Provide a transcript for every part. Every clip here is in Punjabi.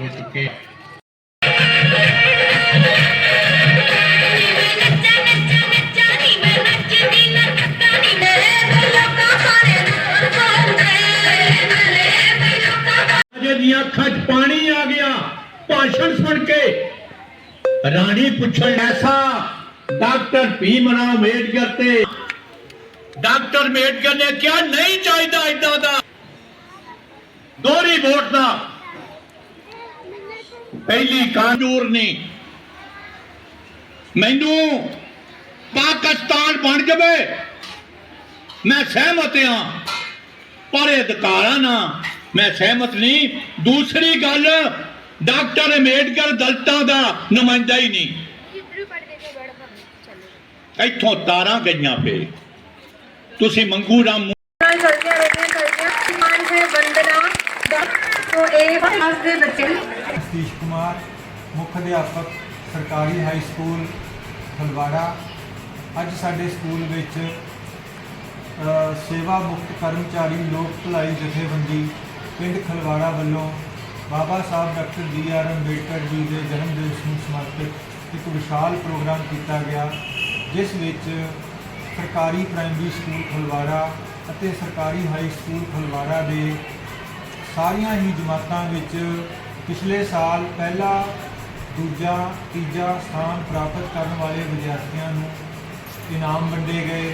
ਹੋ ਚੁੱਕੇ ਦੀਆਂ ਅੱਖਾਂ 'ਚ ਪਾਣੀ ਆ ਗਿਆ। ਭਾਸ਼ਣ ਸੁਣ ਕੇ ਰਾਣੀ ਪੁੱਛਣ ਐਸਾ, ਡਾਕਟਰ ਭੀਮ ਰਾਓ ਅੰਬੇਡਕਰ ਤੇ। ਡਾਕਟਰ ਅੰਬੇਡਕਰ ਨੇ ਕਿਹਾ, ਨਹੀਂ ਚਾਹੀਦਾ ਇਦਾਂ ਦਾ। ਦੋਹਰੀ ਵੋਟ ਦਾ ਪਹਿਲੀ ਕਾਨੂੰਨ ਨਹੀਂ ਮੈਨੂੰ ਪਾਕਿਸਤਾਨ ਬਣ ਜਾਵੇ। ਮੈਂ ਸਹਿਮਤ ਹਾਂ ਪਰ ਅਧਿਕਾਰਾਂ ਨਾਲ ਮੈਂ ਸਹਿਮਤ ਨਹੀਂ। ਦੂਸਰੀ ਗੱਲ, ਡਾਕਟਰ ਅੰਬੇਡਕਰ ਦਲਤਾਂ ਦਾ ਨੁਮਾਇੰਦਾ ਹੀ ਨਹੀਂ। ਇੱਥੋਂ ਤਾਰਾਂ ਗਈਆਂ ਪਏ। ਤੁਸੀਂ ਮੰਗੂ ਰਾਮ ਚਲਦੀਆਂ ਰਹਿੰਦੀਆਂ, ਚਲਦੀਆਂ। ਮਾਨ ਹੈ ਵੰਦਨਾ। ਦਾ ਤੋਂ ਇਹ ਕਲਾਸ ਦੇ ਬੱਚੇ ਸਤੀਸ਼ ਕੁਮਾਰ, ਮੁੱਖ ਅਧਿਆਪਕ, ਸਰਕਾਰੀ ਹਾਈ ਸਕੂਲ ਫਲਵਾੜਾ ਅੱਜ ਸਾਡੇ ਸਕੂਲ ਵਿੱਚ ਸੇਵਾ ਮੁਕਤ ਕਰਮਚਾਰੀ ਲੋਕ ਭਲਾਈ ਜਥੇਬੰਦੀ ਪਿੰਡ ਖਲਵਾੜਾ ਵੱਲੋਂ Baba Sahib doctor B R Ambedkar ji ਦੇ ਜਨਮ ਦਿਵਸ ਨੂੰ ਸਮਰਪਿਤ ਇੱਕ ਵਿਸ਼ਾਲ ਪ੍ਰੋਗਰਾਮ ਕੀਤਾ ਗਿਆ, ਜਿਸ ਵਿੱਚ ਸਰਕਾਰੀ ਪ੍ਰਾਇਮਰੀ ਸਕੂਲ ਖਲਵਾੜਾ ਅਤੇ ਸਰਕਾਰੀ ਹਾਈ ਸਕੂਲ ਖਲਵਾੜਾ ਦੇ ਸਾਰੀਆਂ ਹੀ ਜਮਾਤਾਂ ਵਿੱਚ ਪਿਛਲੇ ਸਾਲ ਪਹਿਲਾ, ਦੂਜਾ, ਤੀਜਾ ਸਥਾਨ ਪ੍ਰਾਪਤ ਕਰਨ ਵਾਲੇ ਵਿਦਿਆਰਥੀਆਂ ਨੂੰ ਇਨਾਮ ਵੰਡੇ ਗਏ।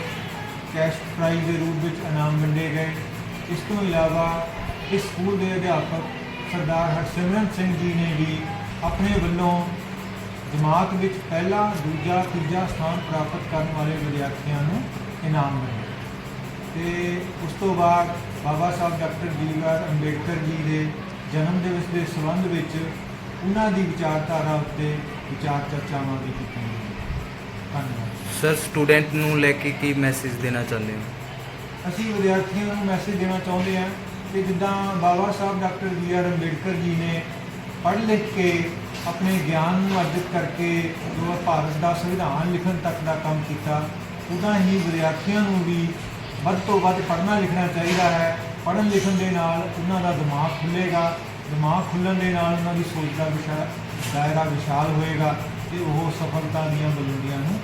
ਕੈਸ਼ ਪ੍ਰਾਈਜ਼ ਦੇ ਰੂਪ ਵਿੱਚ ਇਨਾਮ ਵੰਡੇ ਗਏ। ਇਸ ਤੋਂ ਇਲਾਵਾ ਇਸ ਸਕੂਲ ਦੇ ਅਧਿਆਪਕ ਸਰਦਾਰ ਹਰਸਿਮਰਨ ਸਿੰਘ ਜੀ ਨੇ ਵੀ ਆਪਣੇ ਵੱਲੋਂ ਜਮਾਤ ਵਿੱਚ ਪਹਿਲਾ, ਦੂਜਾ, ਤੀਜਾ ਸਥਾਨ ਪ੍ਰਾਪਤ ਕਰਨ ਵਾਲੇ ਵਿਦਿਆਰਥੀਆਂ ਨੂੰ ਇਨਾਮ ਵੰਡੇ ਤੇ ਉਸ ਤੋਂ ਬਾਅਦ Baba Sahib doctor B R Ambedkar ji ਦੇ ਜਨਮ ਦਿਵਸ ਦੇ ਸੰਬੰਧ ਵਿੱਚ ਉਹਨਾਂ ਦੀ ਵਿਚਾਰਧਾਰਾ ਉੱਤੇ ਵਿਚਾਰ ਚਰਚਾਵਾਂ ਵੀ ਕੀਤੀਆਂ ਗਈਆਂ। ਧੰਨਵਾਦ। ਸਰ ਸਟੂਡੈਂਟ ਨੂੰ ਲੈ ਕੇ ਕੀ ਮੈਸੇਜ ਦੇਣਾ ਚਾਹੁੰਦੇ ਹੋ? ਅਸੀਂ ਵਿਦਿਆਰਥੀਆਂ ਨੂੰ ਮੈਸੇਜ ਦੇਣਾ ਚਾਹੁੰਦੇ ਹਾਂ ਕਿ ਜਿੱਦਾਂ Baba Sahib doctor B R Ambedkar ji ਨੇ ਪੜ੍ਹ ਲਿਖ ਕੇ ਆਪਣੇ ਗਿਆਨ ਨੂੰ ਅਰਜਿਤ ਕਰਕੇ ਜੋ ਭਾਰਤ ਦਾ ਸੰਵਿਧਾਨ ਲਿਖਣ ਤੱਕ ਦਾ ਕੰਮ ਕੀਤਾ ਉਦਾਂ ਹੀ ਵਿਦਿਆਰਥੀਆਂ ਨੂੰ ਵੀ ਵੱਧ ਤੋਂ ਵੱਧ ਪੜ੍ਹਨਾ ਲਿਖਣਾ ਚਾਹੀਦਾ ਹੈ। ਪੜ੍ਹਨ ਲਿਖਣ ਦੇ ਨਾਲ ਉਹਨਾਂ ਦਾ ਦਿਮਾਗ ਖੁੱਲੇਗਾ ਦਿਮਾਗ ਖੁੱਲਣ ਦੇ ਨਾਲ ਉਹਨਾਂ ਦੀ ਸੋਚ ਦਾ ਵਿਸ਼ਾ ਦਾਇਰਾ ਵਿਸ਼ਾਲ ਹੋਏਗਾ ਤੇ ਉਹ ਸਫਲਤਾ ਦੀਆਂ ਬੁਲੰਦੀਆਂ ਨੂੰ